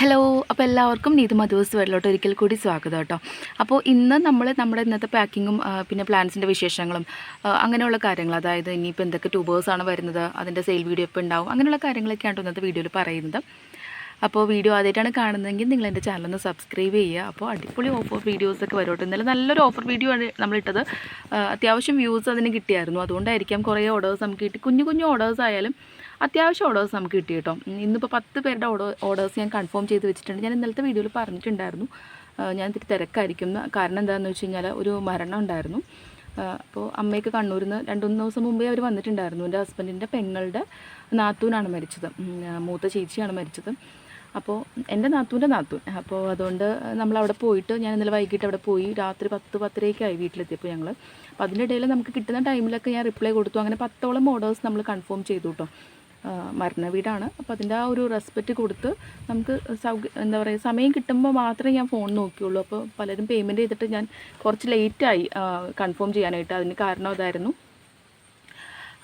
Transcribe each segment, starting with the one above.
Hello അപ്പോൾ എല്ലാവർക്കും നീതു മധുവസ് വരലോട്ട് ഒരിക്കൽ കൂടി സ്വാഗതം കേട്ടോ. അപ്പോൾ ഇന്ന് നമ്മൾ നമ്മുടെ ഇന്നത്തെ പാക്കിങ്ങും പിന്നെ പ്ലാൻസിന്റെ വിശേഷങ്ങളും അങ്ങനെയുള്ള കാര്യങ്ങൾ അതായത് ഇനിയിപ്പോൾ എന്തൊക്കെ ട്യൂബേഴ്സാണ് വരുന്നത് അതിന്റെ സെയിൽ വീഡിയോ ഇപ്പോൾ ഉണ്ടാവും അങ്ങനെയുള്ള കാര്യങ്ങളൊക്കെയാണ് ഇന്നത്തെ വീഡിയോയിൽ പറയുന്നത്. അപ്പോൾ വീഡിയോ ആദ്യമായിട്ടാണ് കാണുന്നതെങ്കിൽ നിങ്ങൾ എന്റെ ചാനൽ ഒന്ന് സബ്സ്ക്രൈബ് ചെയ്യുക. അപ്പോൾ അടിപൊളി ഓഫർ വീഡിയോസൊക്കെ വരോട്ടെ. ഇന്നലെ നല്ലൊരു ഓഫർ വീഡിയോ ആണ് നമ്മളിട്ടത് അത്യാവശ്യം വ്യൂസ് അതിന് കിട്ടിയായിരുന്നു. അതുകൊണ്ടായിരിക്കാം കുറേ ഓർഡേഴ്സ് നമുക്ക് കിട്ടി. കുഞ്ഞു കുഞ്ഞു ഓർഡേഴ്സ് ആയാലും അത്യാവശ്യം ഓർഡേഴ്സ് നമുക്ക് കിട്ടി കേട്ടോ. ഇന്നിപ്പോൾ പത്ത് പേരുടെ ഓർഡേഴ്സ് ഞാൻ കൺഫേം ചെയ്ത് വെച്ചിട്ടുണ്ട്. ഞാൻ ഇന്നലത്തെ വീഡിയോയിൽ പറഞ്ഞിട്ടുണ്ടായിരുന്നു. ഞാൻ ഇത്തിരി തിരക്കായിരിക്കും. കാരണം എന്താണെന്ന് വെച്ച് കഴിഞ്ഞാൽ ഒരു മരണം ഉണ്ടായിരുന്നു. അപ്പോൾ അമ്മയ്ക്ക് കണ്ണൂരിൽ നിന്ന് രണ്ട് മൂന്ന് ദിവസം മുമ്പേ അവർ വന്നിട്ടുണ്ടായിരുന്നു. എന്റെ ഹസ്ബൻഡിന്റെ പെങ്ങളുടെ നാത്തൂനാണ് മരിച്ചത്. മൂത്ത ചേച്ചിയാണ് മരിച്ചത്. അപ്പോൾ എന്റെ നാത്തൂന്റെ നാത്തൂൻ. അപ്പോൾ അതുകൊണ്ട് നമ്മൾ അവിടെ പോയിട്ട് ഞാൻ ഇന്നലെ വൈകിട്ട് അവിടെ പോയി രാത്രി പത്ത് പത്തരയ്ക്കായി വീട്ടിലെത്തിയപ്പോൾ ഞങ്ങൾ അപ്പോൾ അതിന്റെ ഇടയിൽ നമുക്ക് കിട്ടുന്ന ടൈമിലൊക്കെ ഞാൻ റിപ്ലൈ കൊടുത്തു. അങ്ങനെ പത്തോളം ഓർഡേഴ്സ് നമ്മൾ കൺഫേം ചെയ്തു കേട്ടോ. മരണ വീടാണ്. അപ്പോൾ അതിന്റെ ആ ഒരു റെസ്പെക്റ്റ് കൊടുത്ത് നമുക്ക് സൗക എന്താ പറയുക സമയം കിട്ടുമ്പോൾ മാത്രമേ ഞാൻ ഫോൺ നോക്കിയുള്ളൂ. അപ്പോൾ പലരും പേയ്മെന്റ് ചെയ്തിട്ട് ഞാൻ കുറച്ച് ലേറ്റായി കൺഫേം ചെയ്യാനായിട്ട്. അതിന് കാരണം അതായിരുന്നു.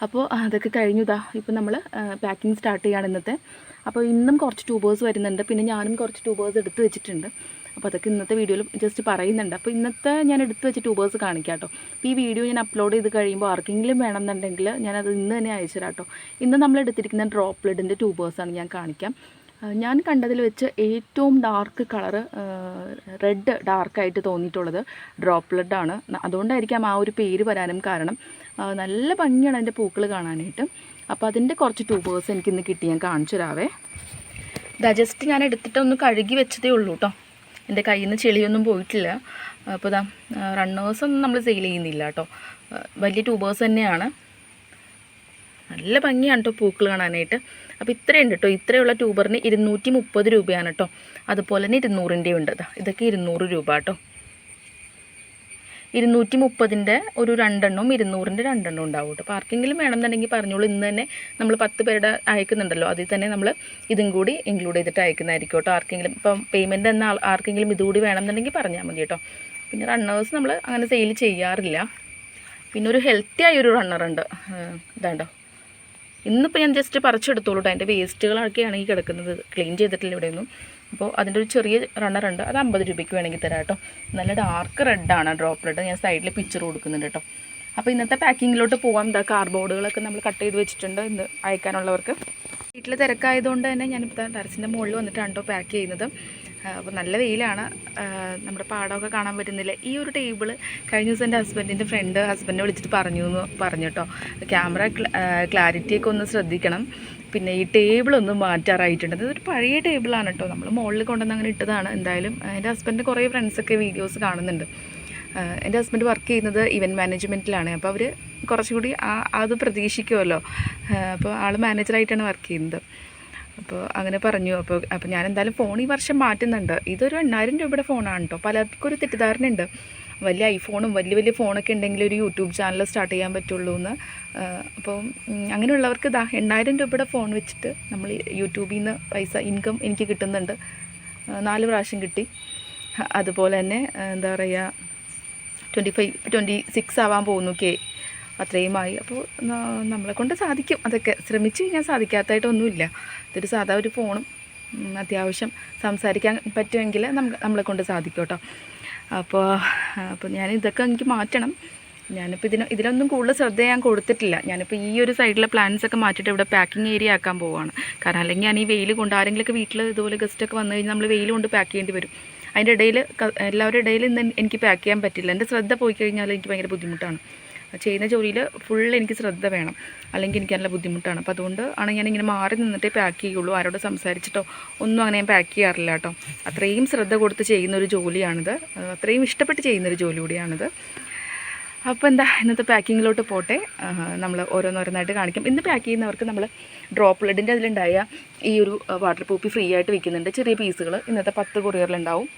അപ്പോൾ അതൊക്കെ കഴിഞ്ഞുതാ ഇപ്പം നമ്മൾ പാക്കിംഗ് സ്റ്റാർട്ട് ചെയ്യാണ് ഇന്നത്തെ. അപ്പോൾ ഇന്നും കുറച്ച് ട്യൂബേഴ്സ് വരുന്നുണ്ട്. പിന്നെ ഞാനും കുറച്ച് ട്യൂബേഴ്സ് എടുത്ത് വെച്ചിട്ടുണ്ട്. അപ്പോൾ അതൊക്കെ ഇന്നത്തെ വീഡിയോയിൽ ജസ്റ്റ് പറയുന്നുണ്ട്. അപ്പോൾ ഇന്നത്തെ ഞാൻ എടുത്തു വെച്ച ട്യൂബേഴ്സ് കാണിക്കാം കേട്ടോ. അപ്പോൾ ഈ വീഡിയോ ഞാൻ അപ്ലോഡ് ചെയ്ത് കഴിയുമ്പോൾ ആർക്കെങ്കിലും വേണമെന്നുണ്ടെങ്കിൽ ഞാനത് ഇന്ന് തന്നെ അയച്ചു തരാം കേട്ടോ. ഇന്ന് നമ്മൾ എടുത്തിരിക്കുന്ന ഡ്രോപ്പ് ലെഡിന്റെ ട്യൂബേഴ്സാണ് ഞാൻ കാണിക്കാം. ഞാൻ കണ്ടതിൽ വെച്ച് ഏറ്റവും ഡാർക്ക് കളറ് റെഡ് ഡാർക്കായിട്ട് തോന്നിയിട്ടുള്ളത് ഡ്രോപ്പ് ആണ്. അതുകൊണ്ടായിരിക്കാം ആ ഒരു പേര് വരാനും കാരണം. നല്ല ഭംഗിയാണ് അതിന്റെ പൂക്കൾ കാണാനായിട്ട്. അപ്പോൾ അതിന്റെ കുറച്ച് ട്യൂബേഴ്സ് എനിക്കിന്ന് കിട്ടി. ഞാൻ കാണിച്ചു തരാവേ. ജസ്റ്റ് ഞാൻ എടുത്തിട്ടൊന്ന് കഴുകി വെച്ചതേ ഉള്ളൂ കേട്ടോ. എന്റെ കയ്യിൽ നിന്ന് ചെളിയൊന്നും പോയിട്ടില്ല. അപ്പോൾ ഇതാ റണ്ണേഴ്സൊന്നും നമ്മൾ സെയിൽ ചെയ്യുന്നില്ല കേട്ടോ. വലിയ ട്യൂബേഴ്സ് തന്നെയാണ്. നല്ല ഭംഗിയാണ് കേട്ടോ പൂക്കൾ കാണാനായിട്ട്. അപ്പോൾ ഇത്രയുണ്ട് കേട്ടോ ഇത്രയുള്ള ട്യൂബറിന് ഇരുന്നൂറ്റി മുപ്പത് രൂപയാണ് കേട്ടോ അതുപോലെ തന്നെ ഇരുന്നൂറിന്റെ ഉണ്ട് ഇതൊക്കെ ഇരുന്നൂറ് രൂപ കേട്ടോ ഇരുന്നൂറ്റി മുപ്പതിന്റെ ഒരു രണ്ടെണ്ണവും ഇരുന്നൂറിന്റെ രണ്ടെണ്ണം ഉണ്ടാവും കേട്ടോ. അപ്പോൾ ആർക്കെങ്കിലും വേണമെന്നുണ്ടെങ്കിൽ പറഞ്ഞോളൂ. ഇന്ന് തന്നെ നമ്മൾ പത്ത് പേരുടെ അയക്കുന്നുണ്ടല്ലോ. അതിൽ തന്നെ നമ്മൾ ഇതും കൂടി ഇൻക്ലൂഡ് ചെയ്തിട്ട് അയക്കുന്നതായിരിക്കും കേട്ടോ. ആർക്കെങ്കിലും ഇപ്പം പേയ്മെന്റ് എന്ന ആർക്കെങ്കിലും ഇതുകൂടി വേണമെന്നുണ്ടെങ്കിൽ പറഞ്ഞാൽ മതി കേട്ടോ. പിന്നെ റണ്ണേഴ്സ് നമ്മൾ അങ്ങനെ സെയിൽ ചെയ്യാറില്ല. പിന്നെ ഒരു ഹെൽത്തി ആയൊരു റണ്ണറുണ്ട് ഇതാണ്ടോ. ഇന്നിപ്പോൾ ഞാൻ ജസ്റ്റ് പറിച്ചെടുത്തോളൂ കേട്ടോ അതിന്റെ വേസ്റ്റുകളൊക്കെയാണ് ഈ കിടക്കുന്നത്. ക്ലീൻ ചെയ്തിട്ടില്ല ഇവിടെയൊന്നും. അപ്പോൾ അതിന്റെ ഒരു ചെറിയ റണ്ണറുണ്ട് അത് അമ്പത് രൂപയ്ക്ക് വേണമെങ്കിൽ തരാം കേട്ടോ. നല്ല ഡാർക്ക് റെഡാണ് റെഡ് ഞാൻ സൈഡിൽ പിക്ചർ കൊടുക്കുന്നുണ്ട് കേട്ടോ. അപ്പോൾ ഇന്നത്തെ പാക്കിങ്ങിലോട്ട് പോകാം എന്താ കാർബോർഡുകളൊക്കെ നമ്മൾ കട്ട് ചെയ്ത് വെച്ചിട്ടുണ്ട്. ഇന്ന് അയക്കാനുള്ളവർക്ക്. വീട്ടിൽ തിരക്കായതുകൊണ്ട് തന്നെ ഞാനിപ്പോൾ ടെറസിന്റെ മുകളിൽ വന്നിട്ടാണ് കേട്ടോ പാക്ക് ചെയ്യുന്നത്. അപ്പോൾ നല്ല വെയിലാണ്. നമ്മുടെ പാടമൊക്കെ കാണാൻ പറ്റുന്നില്ല. ഈ ഒരു ടേബിൾ കഴിഞ്ഞ ദിവസം എന്റെ ഹസ്ബൻഡിന്റെ ഫ്രണ്ട് ഹസ്ബൻഡിനെ വിളിച്ചിട്ട് പറഞ്ഞു എന്ന് പറഞ്ഞു കേട്ടോ. ക്യാമറ ക്ലാരിറ്റിയൊക്കെ ഒന്ന് ശ്രദ്ധിക്കണം. പിന്നെ ഈ ടേബിൾ ഒന്ന് മാറ്റാറായിട്ടുണ്ട്. അതൊരു പഴയ ടേബിളാണ് കേട്ടോ നമ്മൾ മുകളിൽ കൊണ്ടുവന്ന് അങ്ങനെ ഇട്ടതാണ്. എന്തായാലും എന്റെ ഹസ്ബൻഡിന്റെ കുറേ ഫ്രണ്ട്സൊക്കെ വീഡിയോസ് കാണുന്നുണ്ട്. എന്റെ ഹസ്ബൻഡ് വർക്ക് ചെയ്യുന്നത് ഇവന്റ് മാനേജ്മെന്റിലാണ് അപ്പോൾ അവർ കുറച്ചുകൂടി അത് പ്രതീക്ഷിക്കുമല്ലോ അപ്പോൾ ആൾ മാനേജറായിട്ടാണ് വർക്ക് ചെയ്യുന്നത്. അപ്പോൾ അങ്ങനെ പറഞ്ഞു. അപ്പോൾ അപ്പോൾ ഞാൻ എന്തായാലും ഫോൺ ഈ വർഷം മാറ്റുന്നുണ്ട്. ഇതൊരു എണ്ണായിരം രൂപയുടെ ഫോണാണ് കേട്ടോ പലർക്കും ഒരു തെറ്റിദ്ധാരണയുണ്ട്. വലിയ ഐഫോണും വലിയ വലിയ ഫോണൊക്കെ ഉണ്ടെങ്കിൽ ഒരു യൂട്യൂബ് ചാനൽ സ്റ്റാർട്ട് ചെയ്യാൻ പറ്റുള്ളൂ എന്ന്. അപ്പോൾ അങ്ങനെയുള്ളവർക്ക് ഇതാ എണ്ണായിരം രൂപയുടെ ഫോൺ വെച്ചിട്ട് നമ്മൾ യൂട്യൂബിൽ നിന്ന് പൈസ ഇൻകം എനിക്ക് കിട്ടുന്നുണ്ട്. നാല് പ്രാവശ്യം കിട്ടി. അതുപോലെ തന്നെ എന്താ പറയുക ട്വന്റി ഫൈവ് ട്വന്റി സിക്സ് ആവാൻ പോകുന്നു കെ. അത്രയുമായി അപ്പോൾ നമ്മളെ കൊണ്ട് സാധിക്കും. അതൊക്കെ ശ്രമിച്ച് കഴിഞ്ഞാൽ സാധിക്കാത്തതായിട്ടൊന്നുമില്ല ഇതൊരു സാധാ ഒരു ഫോണും അത്യാവശ്യം സംസാരിക്കാൻ പറ്റുമെങ്കിൽ നമുക്ക് നമ്മളെ കൊണ്ട് സാധിക്കും കേട്ടോ. അപ്പോൾ അപ്പോൾ ഞാൻ ഇതൊക്കെ എനിക്ക് മാറ്റണം. ഞാനിപ്പോൾ ഇതിന് ഇതിലൊന്നും കൂടുതൽ ശ്രദ്ധ ഞാൻ കൊടുത്തിട്ടില്ല. ഞാനിപ്പോൾ ഈ ഒരു സൈഡിലെ പ്ലാൻസ് ഒക്കെ മാറ്റിയിട്ട് ഇവിടെ പാക്കിംഗ് ഏരിയ ആക്കാൻ പോവുകയാണ് കാരണം അല്ലെങ്കിൽ ഞാൻ ഈ വെയിൽ കൊണ്ട് ആരെങ്കിലുമൊക്കെ വീട്ടിൽ ഇതുപോലെ ഗസ്റ്റൊക്കെ വന്നു കഴിഞ്ഞാൽ നമ്മൾ വെയിൽ കൊണ്ട് പാക്ക് ചെയ്യേണ്ടി വരും. അതിന്റെ ഇടയിൽ എല്ലാവരുടെ ഇടയിൽ ഇന്ന് എനിക്ക് പാക്ക് ചെയ്യാൻ പറ്റില്ല. എന്റെ ശ്രദ്ധ പോയി കഴിഞ്ഞാൽ എനിക്ക് ഭയങ്കര ബുദ്ധിമുട്ടാണ്. ചെയ്യുന്ന ജോലിയിൽ ഫുൾ എനിക്ക് ശ്രദ്ധ വേണം. അല്ലെങ്കിൽ എനിക്ക് നല്ല ബുദ്ധിമുട്ടാണ്. അപ്പോൾ അതുകൊണ്ട് ആണ് ഞാൻ ഇങ്ങനെ മാറി നിന്നിട്ടേ പാക്ക് ചെയ്യുള്ളൂ. ആരോട് സംസാരിച്ചിട്ടോ ഒന്നും അങ്ങനെ ഞാൻ പാക്ക് ചെയ്യാറില്ല കേട്ടോ. അത്രയും ശ്രദ്ധ കൊടുത്ത് ചെയ്യുന്ന ഒരു ജോലിയാണിത്. അത് അത്രയും ഇഷ്ടപ്പെട്ട് ചെയ്യുന്നൊരു ജോലി കൂടിയാണിത്. അപ്പോൾ എന്താ ഇന്നത്തെ പാക്കിങ്ങിലോട്ട് പോട്ടെ. നമ്മൾ ഓരോന്നോരോന്നായിട്ട് കാണിക്കും. ഇന്ന് പാക്ക് ചെയ്യുന്നവർക്ക് നമ്മൾ ഡ്രോപ്പ് ലെഡിന്റെ അതിലുണ്ടായ ഈ ഒരു വാട്ടർ പൂപ്പി ഫ്രീ ആയിട്ട് വിൽക്കുന്നുണ്ട് ചെറിയ പീസുകൾ ഇന്നത്തെ പത്ത് കൊറിയറിലുണ്ടാവും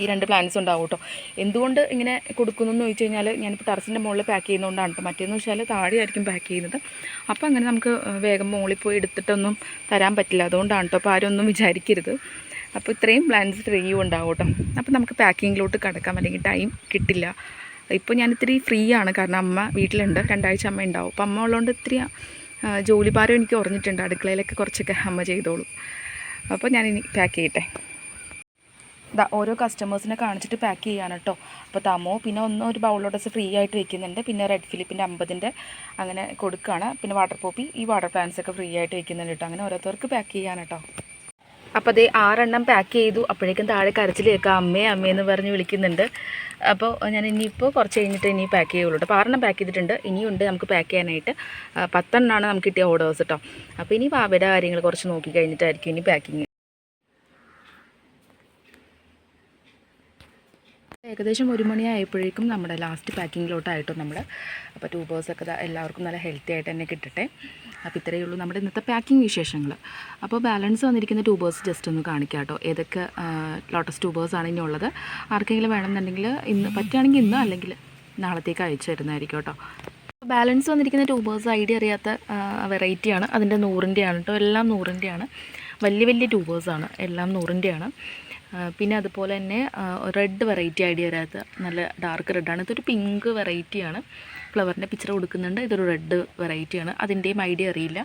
ഈ രണ്ട് പ്ലാന്റ്സ് ഉണ്ടാവും കേട്ടോ എന്തുകൊണ്ട് ഇങ്ങനെ കൊടുക്കുന്നു എന്ന് ചോദിച്ചു കഴിഞ്ഞാൽ ഞാനിപ്പോൾ ടെറസിന്റെ മുകളിൽ പാക്ക് ചെയ്യുന്നതുകൊണ്ടാണ് കേട്ടോ മറ്റേന്ന് വെച്ചാൽ താഴെയായിരിക്കും പാക്ക് ചെയ്യുന്നത്. അപ്പോൾ അങ്ങനെ നമുക്ക് വേഗം മുകളിൽ പോയി എടുത്തിട്ടൊന്നും തരാൻ പറ്റില്ല. അതുകൊണ്ടാണ് കേട്ടോ അപ്പോൾ ആരും ഒന്നും വിചാരിക്കരുത്. അപ്പോൾ ഇത്രയും പ്ലാന്റ്സ് ട്രീയും ഉണ്ടാവും കേട്ടോ അപ്പോൾ നമുക്ക് പാക്കിങ്ങിലോട്ട് കിടക്കാം. അല്ലെങ്കിൽ ടൈം കിട്ടില്ല. ഇപ്പോൾ ഞാൻ ഇത്തിരി ഫ്രീ ആണ്. കാരണം അമ്മ വീട്ടിലുണ്ട്. രണ്ടാഴ്ച അമ്മ ഉണ്ടാവും. അപ്പോൾ അമ്മ ഉള്ളതുകൊണ്ട് ഇത്തിരി ജോലിഭാരം എനിക്ക് കുറഞ്ഞിട്ടുണ്ട്. അടുക്കളയിലൊക്കെ കുറച്ചൊക്കെ അമ്മ ചെയ്തോളൂ. അപ്പോൾ ഞാനിനി പാക്ക് ചെയ്യട്ടെ. ഓരോ കസ്റ്റമേഴ്സിനെ കാണിച്ചിട്ട് പാക്ക് ചെയ്യാണ് കേട്ടോ അപ്പോൾ തമോ പിന്നെ ഒന്ന് ഒരു ബൗളോടസ് ഫ്രീ ആയിട്ട് വെക്കുന്നുണ്ട്. പിന്നെ റെഡ് ഫിലിപ്പിന്റെ അമ്പതിന്റെ അങ്ങനെ കൊടുക്കുകയാണ് പിന്നെ വാട്ടർ പോപ്പി ഈ വാട്ടർ പ്ലാന്റ്സ് ഒക്കെ ഫ്രീ ആയിട്ട് വെക്കുന്നുണ്ട് കേട്ടോ അങ്ങനെ ഓരോരുത്തർക്ക് പാക്ക് ചെയ്യാൻ കേട്ടോ അപ്പോൾ അതേ ആറെണ്ണം പാക്ക് ചെയ്തു. അപ്പോഴേക്കും താഴെ കരച്ചിൽ കേൾക്കാം അമ്മേ അമ്മയെന്ന് പറഞ്ഞ് വിളിക്കുന്നുണ്ട്. അപ്പോൾ ഞാൻ ഇനിയിപ്പോൾ കുറച്ച് കഴിഞ്ഞിട്ട് ഇനി പാക്ക് ചെയ്യുള്ളൂ അപ്പോൾ ആറെണ്ണം പാക്ക് ചെയ്തിട്ടുണ്ട്. ഇനിയുണ്ട് നമുക്ക് പാക്ക് ചെയ്യാനായിട്ട്. പത്തെണ്ണമാണ് നമുക്ക് കിട്ടിയ ഓർഡേഴ്സ് കേട്ടോ അപ്പോൾ ഇനി അവരുടെ കാര്യങ്ങൾ കുറച്ച് നോക്കി കഴിഞ്ഞിട്ടായിരിക്കും ഇനി പാക്കിങ് ഏകദേശം ഒരു മണിയായപ്പോഴേക്കും നമ്മുടെ ലാസ്റ്റ് പാക്കിങ്ങിലോട്ടായിട്ടോ നമ്മൾ അപ്പോൾ ട്യൂബേഴ്സൊക്കെ എല്ലാവർക്കും നല്ല ഹെൽത്തി ആയിട്ട് തന്നെ കിട്ടട്ടെ. അപ്പോൾ ഇത്രയേ ഉള്ളൂ നമ്മുടെ ഇന്നത്തെ പാക്കിംഗ് വിശേഷങ്ങൾ അപ്പോൾ ബാലൻസ് വന്നിരിക്കുന്ന ട്യൂബേഴ്സ് ജസ്റ്റ് ഒന്ന് കാണിക്കാം കേട്ടോ ഏതൊക്കെ ലോട്ടസ് ട്യൂബേഴ്സാണ് ഇനി ഉള്ളത് ആർക്കെങ്കിലും വേണമെന്നുണ്ടെങ്കിൽ ഇന്ന് പറ്റുകയാണെങ്കിൽ ഇന്ന് അല്ലെങ്കിൽ നാളത്തേക്ക് അയച്ചു തരുന്നതായിരിക്കും കേട്ടോ. ബാലൻസ് വന്നിരിക്കുന്ന ട്യൂബേഴ്സ് ഐഡിയ അറിയാത്ത വെറൈറ്റിയാണ് അതിന്റെ നൂറിന്റെയാണ് കേട്ടോ. എല്ലാം നൂറിന്റെയാണ് വലിയ വലിയ ട്യൂബേഴ്സാണ് എല്ലാം നൂറിന്റെയാണ് പിന്നെ അതുപോലെ തന്നെ റെഡ് വെറൈറ്റി ഐഡിയ വരാത്ത നല്ല ഡാർക്ക് റെഡാണ് ഇതൊരു പിങ്ക് വെറൈറ്റിയാണ് ഫ്ലവറിന്റെ പിക്ചർ കൊടുക്കുന്നുണ്ട്. ഇതൊരു റെഡ് വെറൈറ്റിയാണ് അതിന്റെയും ഐഡിയ അറിയില്ല.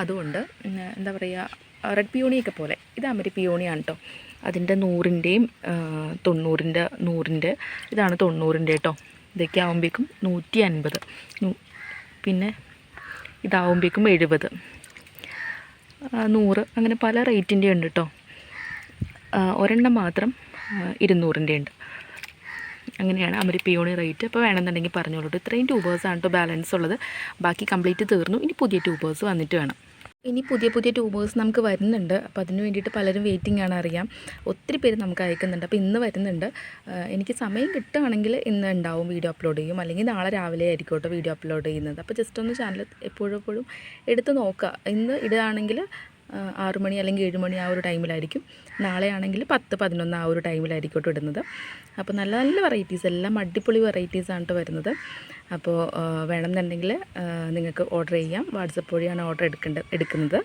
അതുകൊണ്ട് എന്താ പറയുക റെഡ് പിയോണിയൊക്കെ പോലെ. ഇത് അമരി പിയോണിയാണ് കേട്ടോ അതിന്റെ നൂറിന്റെയും തൊണ്ണൂറിന്റെ നൂറിന്റെ ഇതാണ് തൊണ്ണൂറിന്റെ കേട്ടോ ഇതൊക്കെ ആകുമ്പോഴേക്കും നൂറ്റി അൻപത് പിന്നെ ഇതാവുമ്പോഴേക്കും എഴുപത്. നൂറ്. അങ്ങനെ പല റേറ്റിന്റെ ഉണ്ട് കേട്ടോ ഒരെണ്ണം മാത്രം ഇരുന്നൂറിന്റെ ഉണ്ട്. അങ്ങനെയാണ് അമരി പിയോണി റേറ്റ്. അപ്പോൾ വേണമെന്നുണ്ടെങ്കിൽ പറഞ്ഞോളൂ. ഇത്രയും ട്യൂബേഴ്സാണ് കേട്ടോ ബാലൻസ് ഉള്ളത്. ബാക്കി കംപ്ലീറ്റ് തീർന്നു. ഇനി പുതിയ ട്യൂബേഴ്സ് വന്നിട്ട് വേണം. ഇനി പുതിയ പുതിയ ട്യൂബേഴ്സ് നമുക്ക് വരുന്നുണ്ട്. അപ്പോൾ അതിന് വേണ്ടിയിട്ട് പലരും വെയിറ്റിംഗ് ആണ് അറിയാം. ഒത്തിരി പേര് നമുക്ക് അയക്കുന്നുണ്ട്. അപ്പോൾ ഇന്ന് വരുന്നുണ്ട്. എനിക്ക് സമയം കിട്ടുകയാണെങ്കിൽ ഇന്ന് ഉണ്ടാവും വീഡിയോ അപ്ലോഡ് ചെയ്യും. അല്ലെങ്കിൽ നാളെ രാവിലെ ആയിരിക്കും കേട്ടോ വീഡിയോ അപ്ലോഡ് ചെയ്യുന്നത്. അപ്പോൾ ജസ്റ്റ് ഒന്ന് ചാനൽ എപ്പോഴും എപ്പോഴും എടുത്ത് നോക്കുക. ഇന്ന് ഇടുകയാണെങ്കിൽ മണി അല്ലെങ്കിൽ ഏഴ് മണി ആ ഒരു ടൈമിലായിരിക്കും. നാളെ ആണെങ്കിൽ പത്ത് പതിനൊന്ന് ആ ഒരു ടൈമിലായിരിക്കും കേട്ടോ ഇടുന്നത് അപ്പോൾ നല്ല നല്ല വെറൈറ്റീസ് എല്ലാം അടിപൊളി വെറൈറ്റീസാണ് കേട്ടോ വരുന്നത്. അപ്പോൾ വേണമെന്നുണ്ടെങ്കിൽ നിങ്ങൾക്ക് ഓർഡർ ചെയ്യാം. വാട്സപ്പ് വഴിയാണ് ഓർഡർ എടുക്കേണ്ടത് എടുക്കുന്നത്.